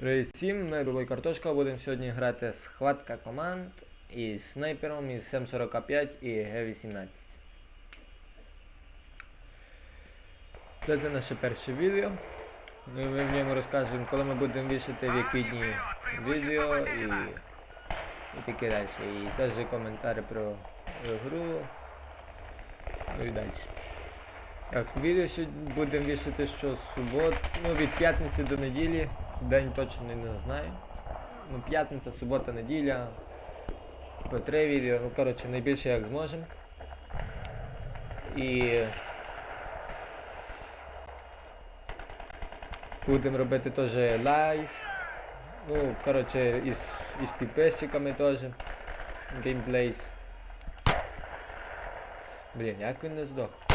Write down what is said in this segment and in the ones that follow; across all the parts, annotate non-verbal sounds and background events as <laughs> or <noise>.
Привіт всім, Рулой Картошка будемо сьогодні грати схватка команд із снайпером із 745 і Г18. Це, це наше перше відео. Ми в ньому розкажемо, коли ми будемо вішати в які дні відео і, і таке далі. І теж коментарі про гру. Ну і далі. Так, відео будемо вішати що суботу, ну від п'ятниці до неділі. День точно не знаю. Ну, п'ятниця, субота, неділя. По три відео, ну коротше, найбільше як зможемо. І будемо робити теж лайв. Ну, коротше, із, із підписчиками теж. Геймплейс. Блін, як він не здох?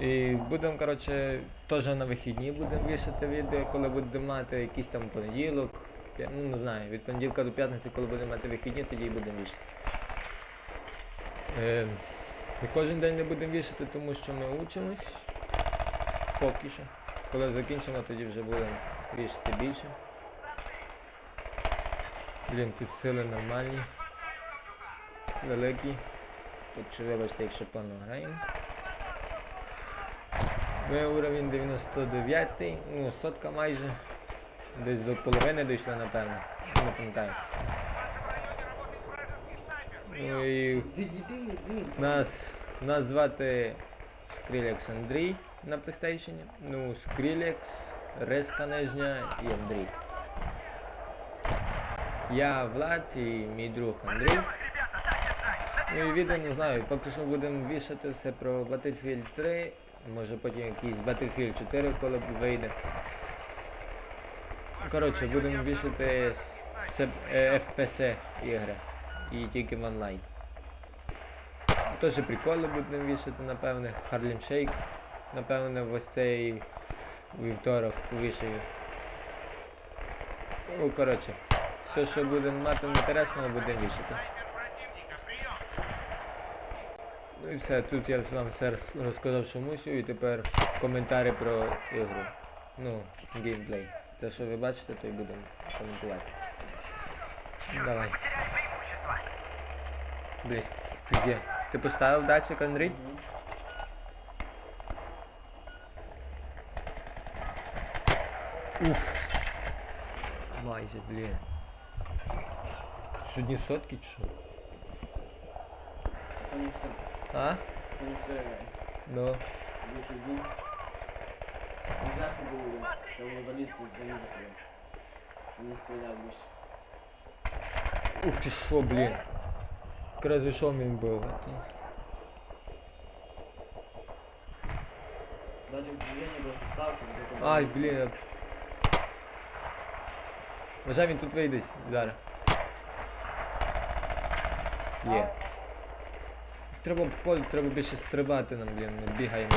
І будемо, коротше, теж на вихідні будемо вішати відео, коли будемо мати якийсь там понеділок. Ну, не знаю, від понеділка до п'ятниці, коли будемо мати вихідні, тоді і будемо вішати. Е, кожен день не будемо вішати, тому що ми учимось. Поки що. Коли закінчимо, тоді вже будемо вішати більше. Блін, тут сили нормальні. Великі. Так що вибачте, якщо погано граємо. Ми уровень 99, ну сотка майже. Десь до половини дійшли, напевно. Не пам'ятаю. Ну і нас, нас звати Skrillex Андрій на PlayStation. Ну, Skrillex, Реска Нижня і Андрій. Я Влад і мій друг Андрій. Ну і відео не знаю, поки що будемо вішати все про Battlefield 3, може потім якийсь Battlefield 4, коли вийде. Коротше, будемо вішати е, FPS ігри і тільки в онлайн. Теж приколи будемо вішати, напевне. Harlem Shake, напевне, ось цей вівторок повішаю. Ну, коротше, все, що будемо мати інтересного, будемо вішати. Ну все, тут я вам все роз- розказав, що мусю, і тепер коментарі про ігру. Ну, геймплей. Те, що ви бачите, то й будемо коментувати. Давай. Близько. Є. Ти поставив датчик, Андрій? Уф. Майже, блін. Сьогодні сотки чи що? Це не все. А? Це не все. Ну. Вихідні. Не знаю, що було. Треба залізти, залізати. Щоб не стріляв більше. Ух ти що, блін. Якраз зайшов він був. а то- Датчик движення просто став, щоб за тобою. Ай, блін. я- Вважай, він тут вийде зараз. Є. Треба обходити, треба більше стрибати нам, блін, не бігаємо.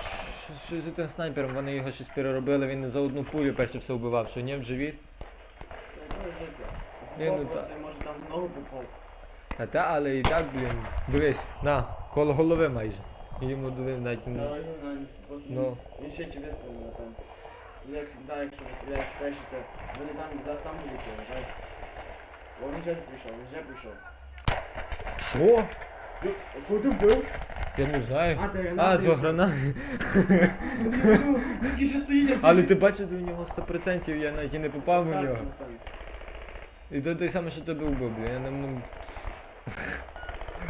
Що- Що з тим снайпером, вони його щось переробили, він за одну пулю перше все вбивав, що ні в живіт. Та Попав ну просто, може там в ногу попав. Та та, але і так, блін. Дивись, на, коло голови майже. Йому дивив навіть. Та ну, навіть просто Ну. він- ще чи вистрілив, напевно. Ну, Як завжди, якщо ви стріляєш перші, то вони там за там будуть, так? О, він вже прийшов, він вже прийшов. Що? Ти вбив? Я не знаю. А, ти А, гранати. гранати. Ну, Тільки що стоїть, Але ти бачиш, у нього 100% я навіть і не попав у нього. І то той самий, що тебе вбив, блін. Я не ну...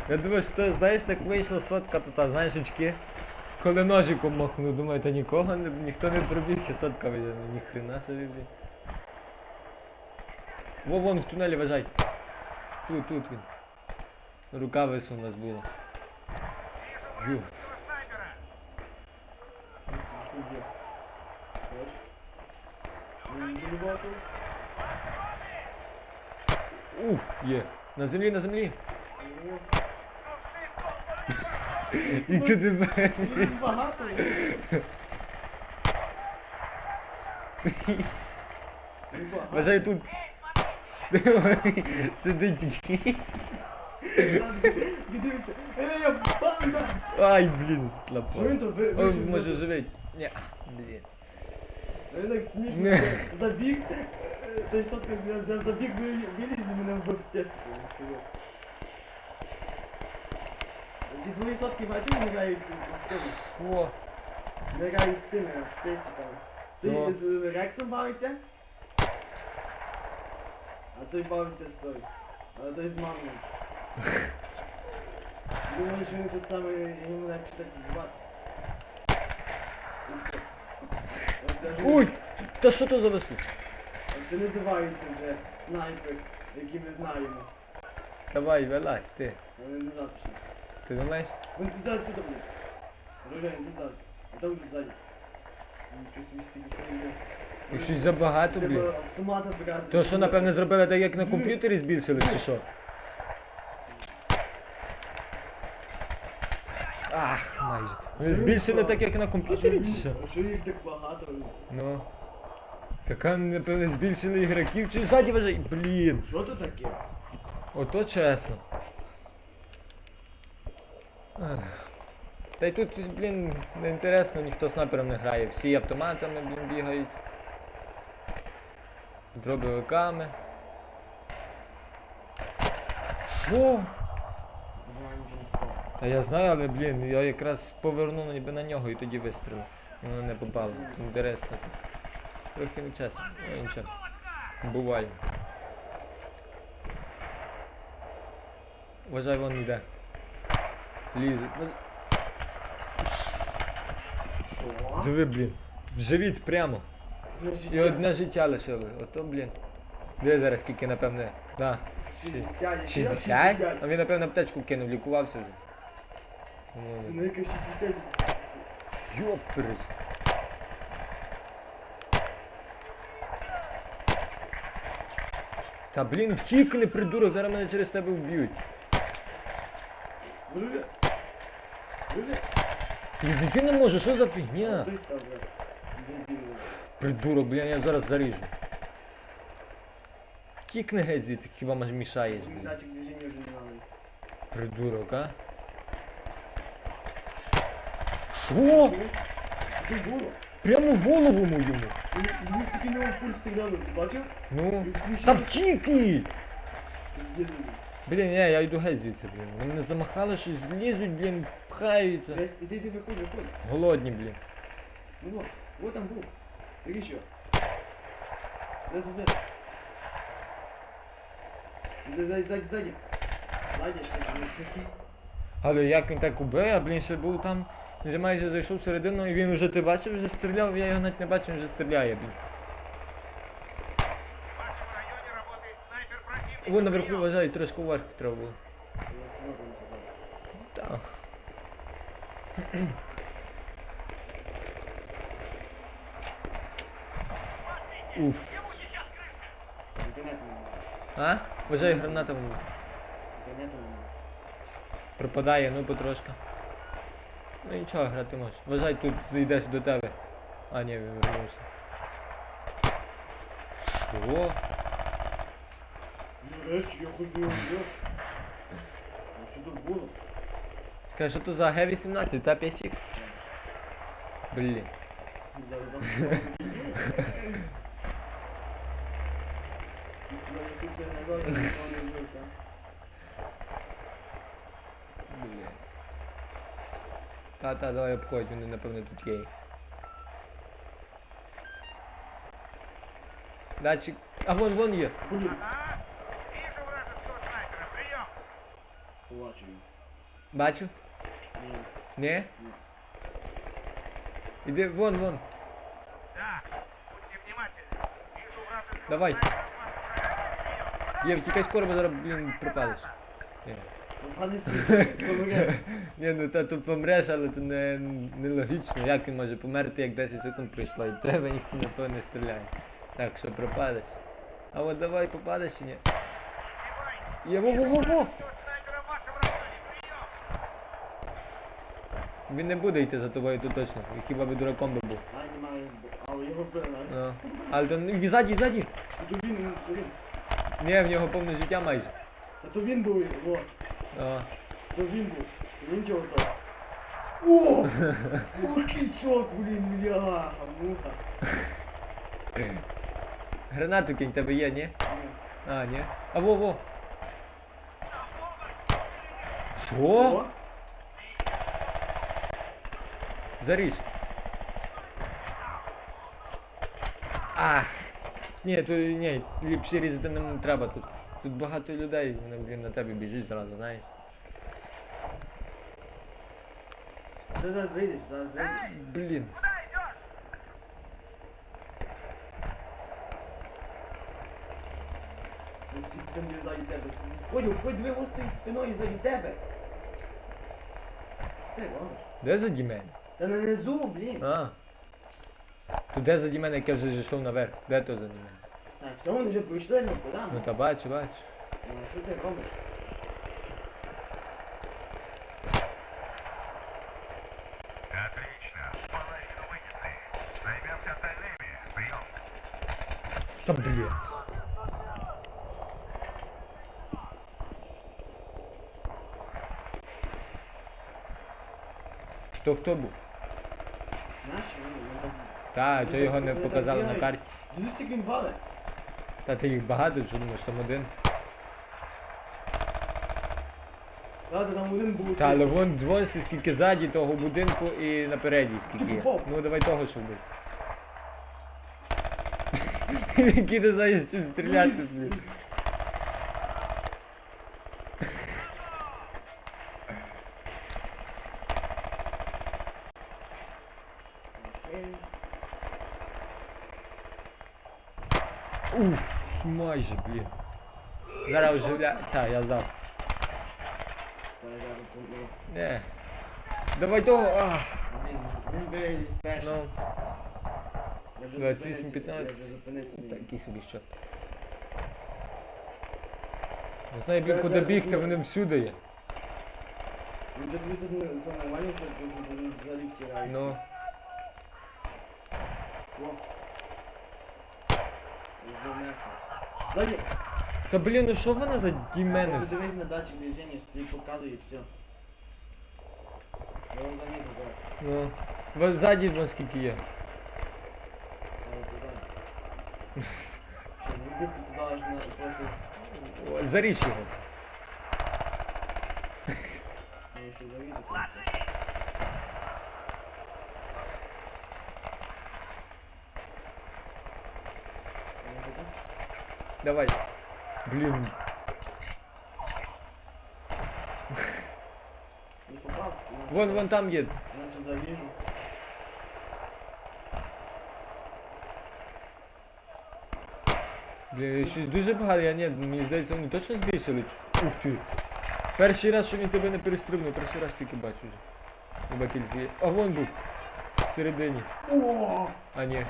Я думаю, що ти, знаєш, так вийшла сотка, то та, знаєш, очки. Коли ножиком махнув, думаю, та нікого не, ніхто не пробіг, і сотка вийде. Ну, Ніхрена собі, блін. Во, вон в тунелі вважай. Тут, тут він. Рука вису у нас була. Ю. Тут є. Є. На землі, на землі. І ти тебе. Тут багато. Вважай тут. Сидить. Дивіться. Банда! Ай, блін, слабо. Він то ви- О, вийшов? може живить. Ні, блін. Він так смішно Не. забіг. е, Той сотка взяв, забіг, ви- виліз і мене вбив з пестиком. Ті сотки бачив, не грають з тими. О, Не грають з тими, з пестиками. Той Ну. з Рексом бавиться. А той бавиться з той. А той з мамою. Думаю, що він тут саме йому так вбивати. Ой! Та що то за весло? Це називається вже снайпер, який ми знаємо. Давай, вилазь, ти. Вони назад пішли. Ти думаєш? Вони тут ззаді тут будуть. Рожені тут ззаді. А там тут ззаді. Нічого собі стільки не. І щось забагато, блін. Автомата брати. То що, напевне, зробили так, як на комп'ютері збільшили, чи що? Ах, майже. Ви збільшили так, як на комп'ютері, чи що? А що їх так багато? Ну. Така, напевне, збільшили ігроків, чи ззаді вважай. Блін. Що тут таке? Ото чесно. Та й тут, блін, не інтересно, ніхто снайпером не грає. Всі автоматами, блін, бігають. Дробовиками. Що? Давай нічого не впав. Та я знаю, але блін, я якраз повернув ніби на нього і тоді вистрілив. Воно не попало. Інтересно. Трохи нечесно. Ну нічого. Буває. Вважай, вон йде. Лізе. Що? Диви, блін. В живіт прямо. І одне життя лишили. Ото, блін. Диви зараз скільки, напевне. Да. 60, 60? А він, напевно, аптечку кинув, лікувався вже. Ну, Снайка 60. Йоперес. Та блін, втікли, придурок, зараз мене через тебе вб'ють. Друже. Друже. Я зайти не можу, що за фігня? Придурок, блін, я зараз заріжу. Втікни геть звідти, хіба мішаєш, блін. Придурок, а? Що? Прямо в голову моєму. Він тільки нього пульс ти бачив? Ну. Та втікли! Блін, ні, я йду геть звідси, блін. Вони мене замахали, щось лізуть, блін, пхаються. Десь, іди, іди, виходь, виходь. Голодні, блін. Ну вот, вот там був. Сергій що? Де сюди? Ззаді, ззаді, ззаді, ззаді. Але як він так убив, а блін, ще був там, вже майже зайшов всередину і він вже ти бачив, вже стріляв, я його навіть не бачив, він вже стріляє, блін. Вон наверху вважаю, трошки вверх треба було. Так. Уф. А? Вважаю, граната Інтернету ну потрошка. Ну нічого, грати можеш. Вважай, тут йдеш до тебе. А, ні, він вернувся. Що? Нарешті я хоч не взяв. А що тут було? Скажи, що то за Г-18, та пісік? Блін. Сказав. Він сказав, я супер нагорі, ніхто не вбив, так? Блін. Та-та, давай обходь, вони напевно тут є. Датчик. А вон, вон є. Ага. Вижу вражеского снайпера. Прием! Побачив. Бачив? Ні. Ні? Іди, вон, вон. Да. Будьте внимательны. Вижу вражеского Давай. снайпера! Є, втікай скоро, бо зараз, блін, пропадеш. Ні. Ні, ну та тут помреш, але це не, не. Як він може померти, як 10 секунд пройшло, і треба ніхто на того не стріляє. Так що пропадеш. А от давай попадеш чи ні? Сбивайте. Є, во-во-во-во! Вражеского снайпера в вашем районе. Прием! Він не буде йти за тобою, то точно. Хіба би дураком би був. А, але його вбили. а? Але то не- ззаді, ззаді. То він, то він. Ні, в нього повне життя майже. Та то він був, во. То він був. Він чого так? О! Уркічок, блін, бляха, муха. гранату кінь тебе є, ні? А, ні. А во, во. Що? Заріж. Ах. Ні, то ні, ліпше різати не треба тут. Тут багато людей, вони, блін, на тебе біжить зразу, знаєш. Ти зараз вийдеш, зараз вийдеш. Блін. Ну, всі там ззаді тебе. Ходю, ходь, диви, ось стоїть спиною ззаді тебе. Що ти робиш? Де заді мене? Та на низу, блін. А. То де заді мене, як я вже зійшов наверх? Де то заді мене? Так, все, вони вже прийшли, ну куди? Ну Ну, та бачу, бачу. Ну, а що ти робиш? Отлично. Половину вынесли. Займемся остальными. Прием. Та блін. То хто був? Наші, ну, ну там. Та, чого його не показали на карті? Дуже як він валить. Та ти їх багато, що думаєш, там один? Ладно, там один був. Та, але вон дзвониться скільки ззаді того будинку і напереді скільки є. попав. Ну давай того, що буде. <laughs> Який ти знаєш, чим стріляти, блін. Окей. Уф, майже, блін. Зараз оживля... Та, я зараз. Не. Давай того, а. Він бере спешл. Ну, Я вже 28, зупинитися- 15. Я вже зупинитися не такий собі що. Не знаю, блін, куди бігти, вони всюди є. Він вже собі тут то нормально, що тут він взагалі втирає. Ну, О. Ззаді. та блін, ну що вона за мене? Просто дивись на датчик движення, що тобі показує і все. Я його замітив зараз. Ну, во- ззаді вон скільки є. Що, не бігти туди аж на просто. О, Заріж його. Ну, що завідати. Давай. Блін, Не попав? вон, вон там є. Наче завіжу. Блін, щось дуже багато, я ні, мені здається, вони точно збільшили. Ух ти. Перший раз, що він тебе не перестрибнув, перший раз тільки бачу вже. У Battlefield. А вон був. Всередині. О! А ні.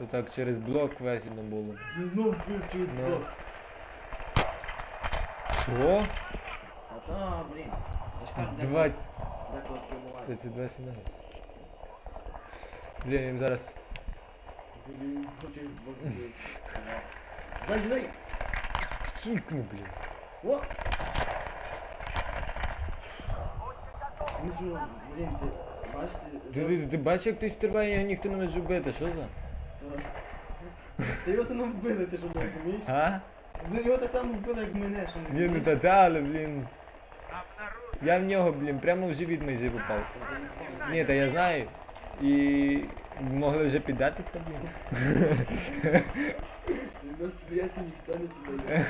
То так через блок вихідно було. Він знов вбив через Ну. блок. Що? А та, блін. Я ж кажу, де 20. деколи пробуває. 32 сінагis. Блін, їм зараз. Блін, знов через блок вбив. Ззаді, ззаді. Кікну, блін. О! Ну що, блін, ти бачите, Ти, ти, ти бачиш, як ти стрибає, його ніхто не може вбити, що за? Та- Ти його все одно вбили, ти не розумієш? А? Ну його так само вбили, як мене, що не Ні, ну та та, але, блін. Я в нього, блін, прямо в живіт майже попав. Ні, та я знаю. І могли вже піддатися, блін. 99 ніхто не піддає.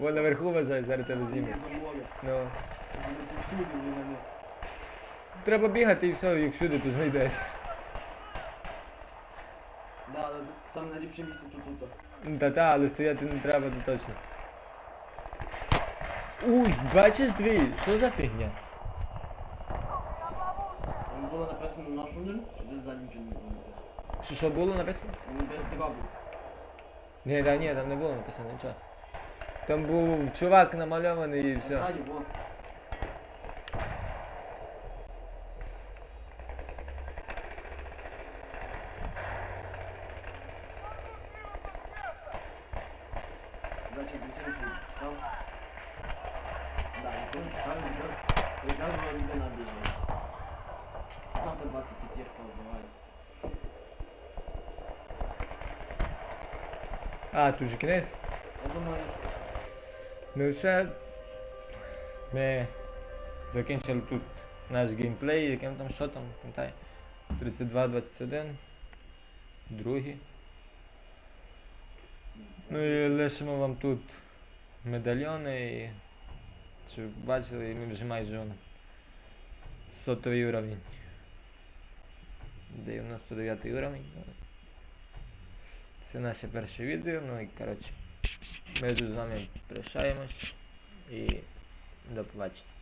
Вон наверху вважай, зараз тебе знімуть. Ну. Всюди, блін, а не. Треба бігати і все, і всюди ти знайдеш. Да, але саме найліпше місце тут тут. Ну та та, але стояти не треба, то точно. Уй, бачиш дві, що за фігня? Там було написано наш номер, чи десь ззаді нічого не було написано. Що, що було написано? Він без дроблю. Ні, та ні, там не було написано нічого. Там був чувак намальований і все. Ззаді, во. Там 25 побывали. А, е тут же кінець? Я думаю, что... Ну все. Мы закончили тут наш геймплей, яким там що там, пам'ятай. 32-21. Другий. Ну і лишимо вам тут медальйони і. Щоб бачили, ми вже майже сотовий уровень. 99 уровень. Це наше перше відео, ну і коротше. Ми тут з вами прощаємось і до побачення.